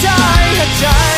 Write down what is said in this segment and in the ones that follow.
ใจหัวใจ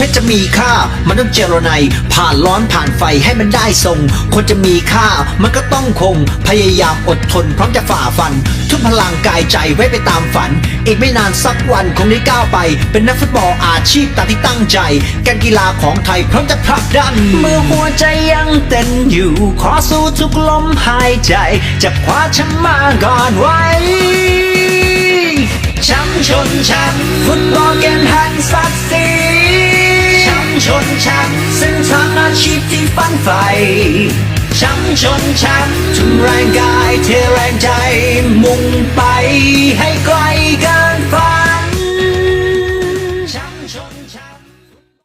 เพชรจะมีค่า มันต้องเจรไนผ่านร้อนผ่านไฟให้มันได้ทรง คนจะมีค่า มันก็ต้องคง พยายามอดทน พร้อมจะฝ่าฟัน ทุ่มพลังกายใจไว้ไปตามฝัน อีกไม่นานสักวันคงได้ก้าวไป เป็นนักฟุตบอลอาชีพตามที่ตั้งใจ การกีฬาของไทยพร้อมจะผลักดัน เมื่อหัวใจยังเต้นอยู่ ขอสู้ทุกลมหายใจ จะคว้าชมป์มาก่อนไว้ช้ำชนช้ำฟุตบอลแกนหันสัก ชีพที่ฝันใฝ่ช้ำชนชักทุนแรงกายเทแรงใจ มุ่งไปให้